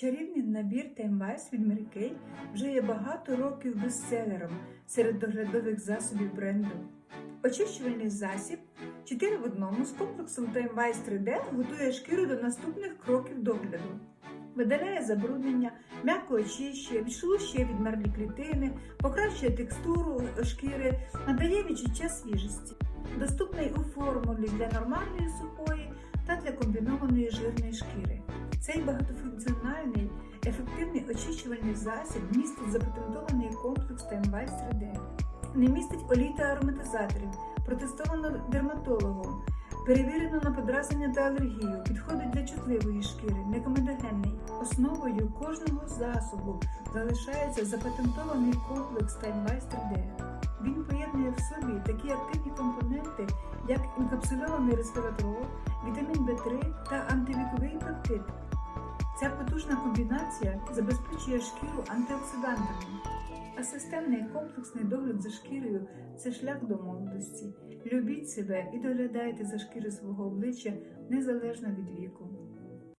Чарівний набір Timevice від Mary Kay вже є багато років бестселером серед доглядових засобів бренду. Очищувальний засіб 4 в одному з комплексом Timevice 3D готує шкіру до наступних кроків догляду. Видаляє забруднення, м'яко очищує, відшелущує відмерлі клітини, покращує текстуру шкіри, надає відчуття свіжості. Доступний у формулі для нормальної сухої та для комбінованої жирної шкіри. Цей багатофункціональний, ефективний очищувальний засіб містить запатентований комплекс Timevice 3D. Не містить олій та ароматизаторів, протестовано дерматологом, перевірено на подразнення та алергію, підходить для чутливої шкіри, не комедогенний. Основою кожного засобу залишається запатентований комплекс Timevice 3D. Він поєднує в собі такі активні компоненти, як інкапсульований респіратрол, вітамін В3 та антивіковий пептид. Ця потужна комбінація забезпечує шкіру антиоксидантами. А системний комплексний догляд за шкірою це шлях до молодості. Любіть себе і доглядайте за шкірою свого обличчя незалежно від віку.